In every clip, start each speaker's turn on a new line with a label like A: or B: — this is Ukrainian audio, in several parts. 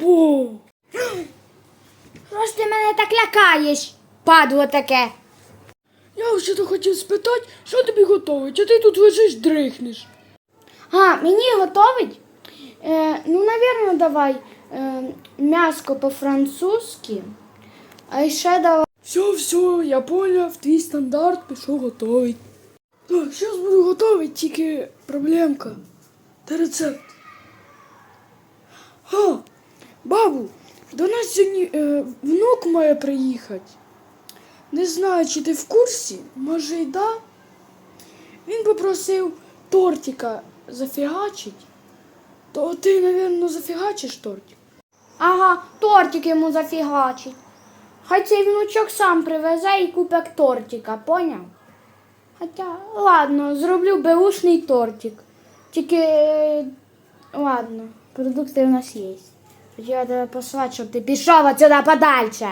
A: Бабу!
B: Що ж ти мене так лякаєш, падло таке?
A: Я вже то хотів спитати, що тобі готовить, а ти тут лежиш дрихнеш.
B: А, мені готовить? Е, ну, навірно, давай е, м'яско по-французьки. А ще давай.
A: Все, все, я поняв, твій стандарт пішов готовий. Так, зараз буду готовий, тільки проблемка. Та рецепт. А, бабу, до нас сьогодні е, внук має приїхати. Не знаю, чи ти в курсі, може й да. Він попросив тортика зафігачить. То ти, напевно, зафігачиш тортик?
B: Ага, тортик йому зафігачить. Хай цей внучок сам привезе і купить тортика, поняв? Хоча, ладно, зроблю беушний тортик. Тільки, е, ладно, продукти у нас є. Я тебе послати, щоб ти пішов отсюда подальше.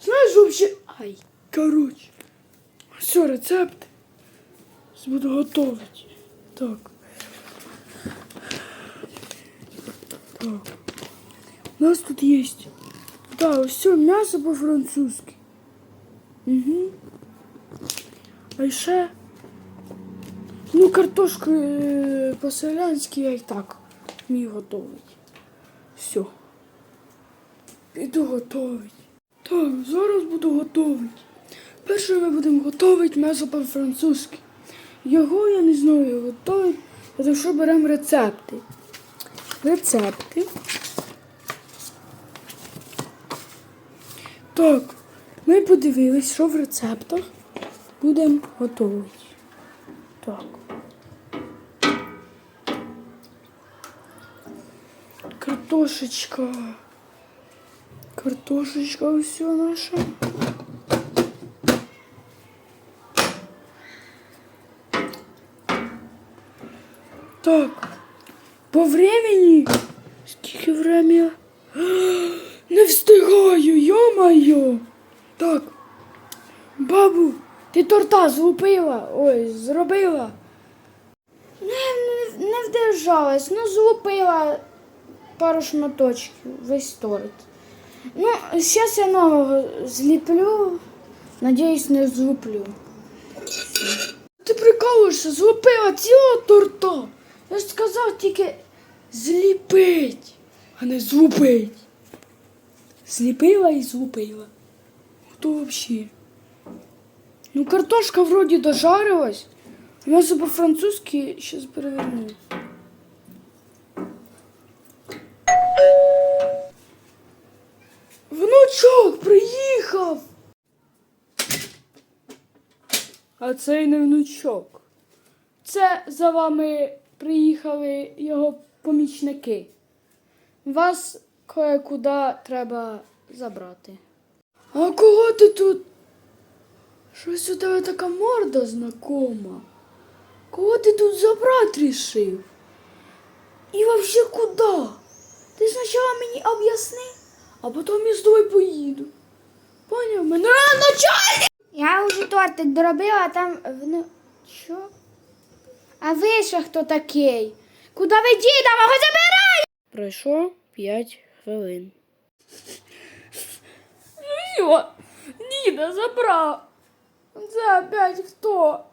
A: Знаєш, вообще. Ай, короче. Все, рецепт. Буду готувати. Так. Так. У нас тут есть. Да, все, мясо по-французски. Угу. А ще. Ну, картошку е, по-селянськи я і так вмію готувати. Все. Піду готувати. Так, зараз буду готувати. Перше ми будемо готувати м'ясо по-французьки. Його я не знаю готувати, тому що беремо рецепти. Рецепти. Так, ми подивились, що в рецептах будемо готувати. Так. Картошечка. Картошечка все наша. Так, по времени. Скільки время? Не встигаю, йо-моє. Так. Бабу, ти торта злупила. Ой, зробила.
B: Не, не, вдержалась, ну злупила пару шматочків, весь торт. Ну, зараз я нового зліплю. Надіюсь, не злуплю.
A: Ти прикалуєшся, злупила цілого торта. Я ж сказав тільки зліпить, а не злупить. Зліпила і злупила. Хто взагалі? Ну, картошка вроді дожарилась. М'ясо по-французьки зараз переверну. Внучок приїхав. А це й не внучок. Це за вами приїхали його помічники. Вас кое-куди треба забрати. А кого ти тут? Щось у тебе така морда знакома. Кого ти тут забрати рішив? І вообще куди? Ти спочатку мені об'ясни, а потім я з тобою поїду. Поняв мене? А, начальник!
B: Я вже тортик доробила, а там вну... Що? А ви ще хто такий? Куди ви діда мого забирай?
A: Пройшло 5 хвилин. Що? Діда забрав. Це опять хто?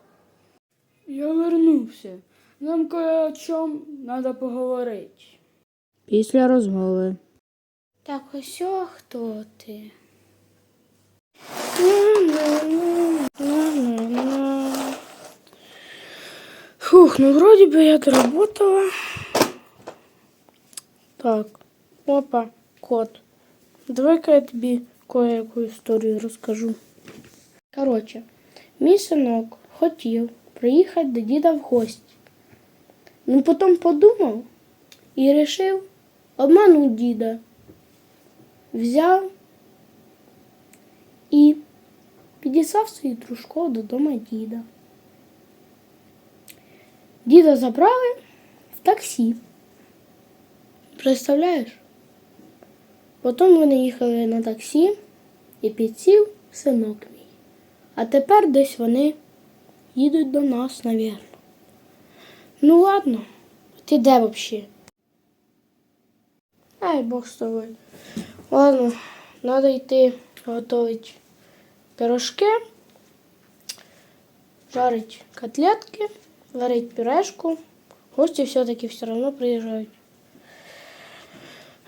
A: Я вернувся. Нам кое о чому треба поговорити.
C: Після розмови.
B: Так ось о, хто ти?
A: Фух, ну вроде бы я доработала. Так, опа, кот. Давай-ка я тобі кое-яку історію розкажу. Коротше, мій синок хотів приїхати до діда в гості. Ну потім подумав і вирішив обманути діда. Взяв і підіслав своїх дружков додому діда. Діда забрали в таксі. Представляєш? Потім вони їхали на таксі і підсів синок мій. А тепер десь вони їдуть до нас, навірно. Ну ладно, ти де взагалі?
B: Ай, Бог з тобою. Ладно, треба йти готувати пирожки, жарить котлетки, варить пюрешку. Гості все-таки все одно приїжджають.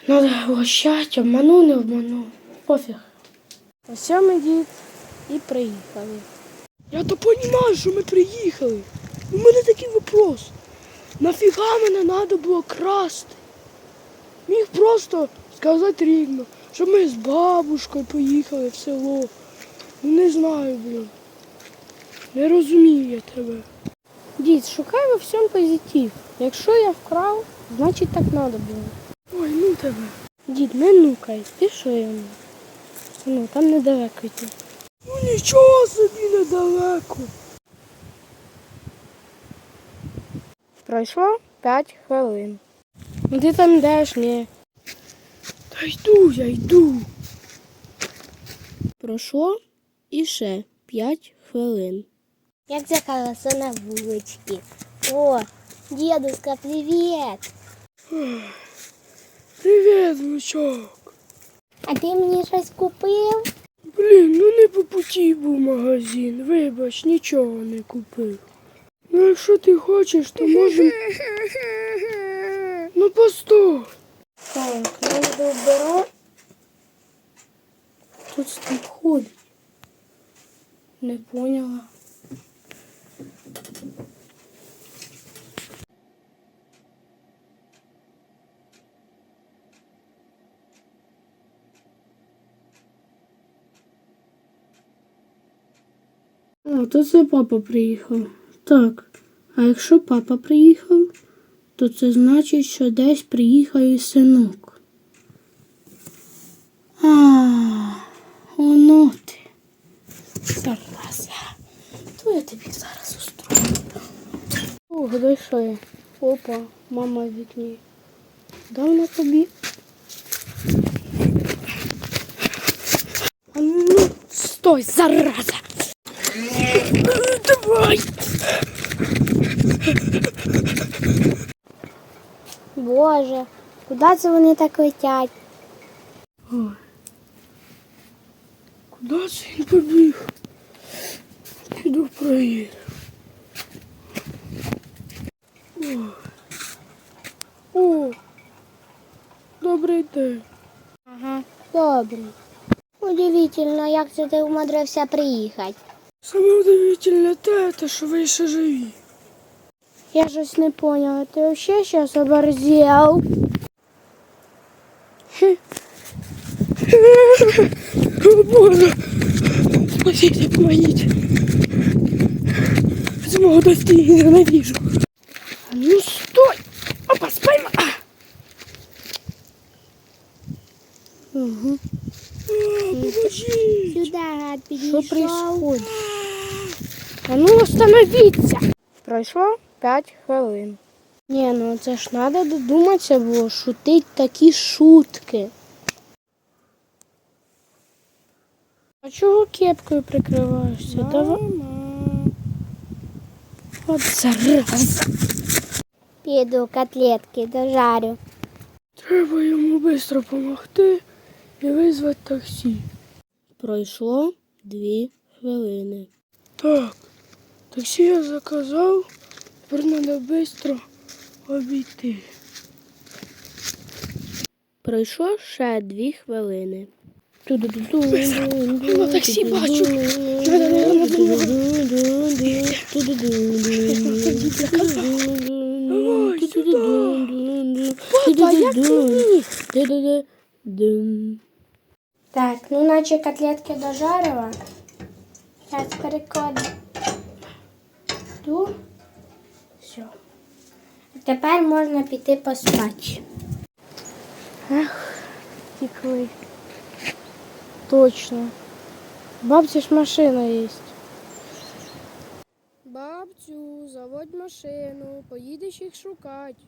B: Надо угощати, обману, не обману. Пофіг. Ось ми дід і приїхали.
A: Я то розумію, що ми приїхали. У мене такий вопрос. Нафіга мене треба було красти? Міг просто сказати рівно, що ми з бабушкою поїхали в село. Не знаю, блін. Не розумію я тебе.
B: Дід, шукай во всьому позитив. Якщо я вкрав, значить так треба було.
A: Ой, ну тебе.
B: Дід, не нукай, пішли. Ну, там недалеко йти.
A: Ну нічого собі недалеко.
B: Пройшло 5 хвилин. Ну ти там йдеш, ні.
A: Та йду, я йду.
C: Пройшло іще 5 хвилин.
D: Як колесо на вуличці. О, дедушка, привіт!
A: Привіт, внучок.
D: А ти мені щось купив?
A: Блін, ну не по путі був магазин. Вибач, нічого не купив. Ну, якщо ти хочеш, то можемо. Ну постой.
B: Так, йду беру. Тут там ходить. Не поняла.
C: О, то це папа приїхав. Так. А якщо папа приїхав, то це значить, що десь приїхав і синок. А, воно ти. Зараза. То я тобі зараз устрою.
B: Я. Опа, мама в вікні. Давно тобі.
A: А ну, стой, зараза. Давай.
D: Боже, куди це вони так летять?
A: Куди це він побіг? Піду проїду. О. Добрий день.
D: Ага, добре. Удивительно, як це ти умудрився приїхати.
A: Саме удивительне те, те, що ви ще живі.
B: Я щось не поняла. Ти вообще зараз оборзел?
A: О, Боже! Спасите, помогите! З мого достійно ненавижу. А Ну стой! Опа, спойма!
B: Угу.
A: А,
B: Що происходит? А ну остановіться! Пройшло 5 хвилин. Ні, ну це ж треба додуматися було, шутить такі шутки. А чого кепкою прикриваєшся? Давай. От зараза.
D: Піду котлетки дожарю.
A: Треба йому швидко допомогти і визвати таксі.
C: Пройшло 2 хвилини.
A: Так, таксі я заказав, тепер треба швидко обійти.
C: Пройшло ще 2 хвилини.
A: Я таксі бачу.
B: Папа, як мені? Так, ну наче котлетки дожарила. Зараз перекладу. Ту. Все.
D: Тепер можна піти поспати.
B: Ех, тікли. Точно. Бабці ж машина є. Бабцю, заводь машину, поїдеш їх шукати.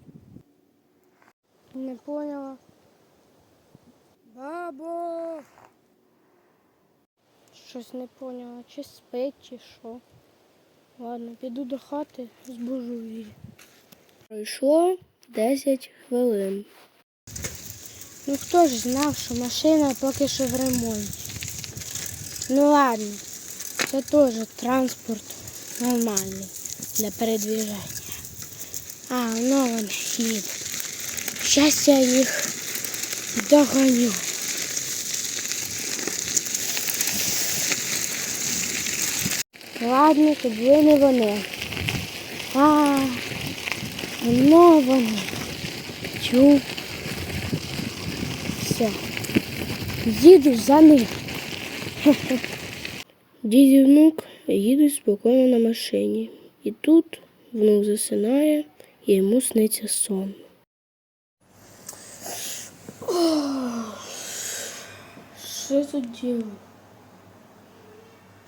B: Не поняла. Бабо. Щось не поняла, чи спить, чи що. Ладно, піду до хати, збужу її.
C: Пройшло 10 хвилин.
B: Ну хто ж знав, що машина поки що в ремонті. Ну ладно, це теж транспорт нормальний для передвіження. А, ну вони їдуть. Щас я їх догоню. Ладно, то були не вони. А, воно вони. Чув. Все. Їду за них.
C: Дід і внук їдуть спокійно на машині. І тут внук засинає, і йому сниться сон.
A: Що я тут ділаю?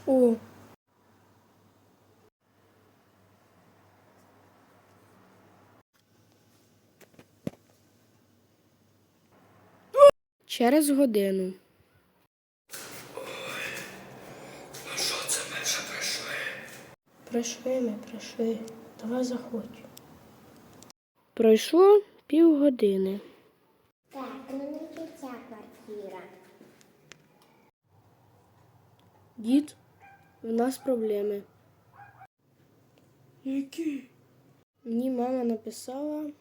A: О,
C: Через годину.
A: прийшли ми, прийшли. Давай заходь.
C: Пройшло півгодини.
D: Так, ну не ця квартира.
C: Дід, в нас проблеми.
A: Які?
C: Мені мама написала,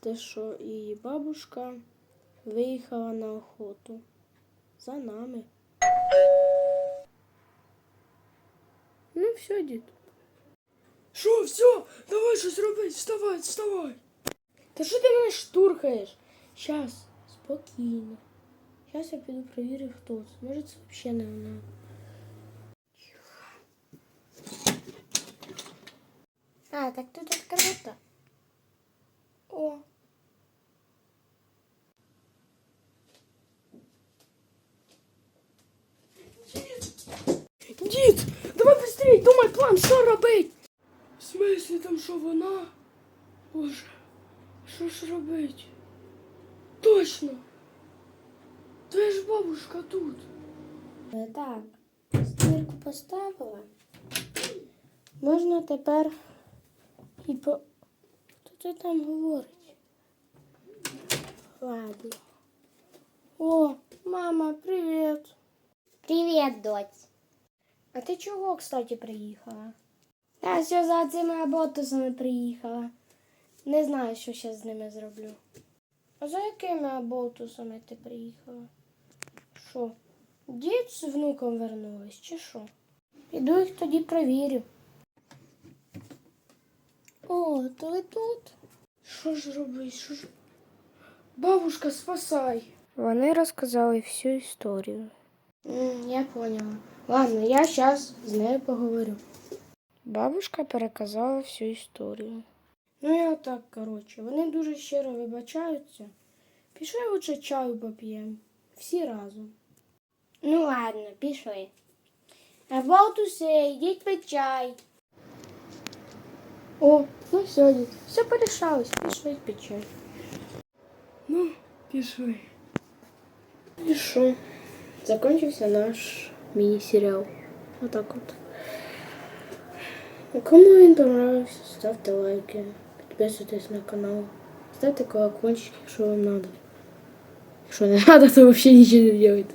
C: те, що її бабушка виїхала на охоту. За нами. Ну, все, дід.
A: Що, все, давай щось робити, вставай, вставай. Та що ти мене штурхаєш?
C: Щас, спокійно. Щас я піду перевірю, хто це. Може, це взагалі не вона.
B: А, так тут відкрито.
A: О. Дід! Давай быстрей, думай план, що робить? В смислі там що вона? Боже, що ж робить? Точно! Твоя ж бабушка тут.
B: Е, Так, стірку поставила. Можна тепер і по. Хто це там говорить? Ладно. О, мама, привіт.
D: Привіт, доць.
B: А ти чого, кстати, приїхала? Я все за цими аботусами приїхала. Не знаю, що зараз з ними зроблю. А за якими аботусами ти приїхала? Що? Дід з внуком вернулись, чи що? Піду їх тоді провірю. О, то ви тут?
A: Що ж робить? Що ж? Бабушка, спасай!
C: Вони розказали всю історію.
B: Я поняла. Ладно, я зараз з нею поговорю.
C: Бабушка переказала всю історію.
B: Ну я так, коротше, вони дуже щиро вибачаються. Пішли лучше чаю поп'ємо. Всі разом. Ну ладно, пішли. А болтуси, йдіть пить чай. О, ну все, все порішалось, пішли чай.
A: Ну, пішли.
C: І що? Закончився наш міні-серіал. Отак от. Кому він понравився, ставте лайки, підписуйтесь на канал, ставте колокольчик, якщо вам надо. Якщо не надо, то взагалі нічого не делайте.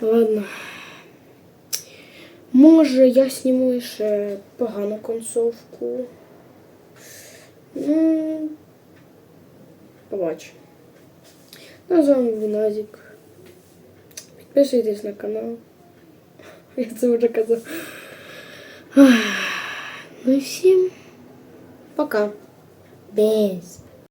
C: Ладно. Може, я зніму ще погану концовку. Ну, побачимо. Ну, а з вами був Назік. Підписуйтесь на канал. Я це вже казав. Ах, Ну і всім пока.
B: Без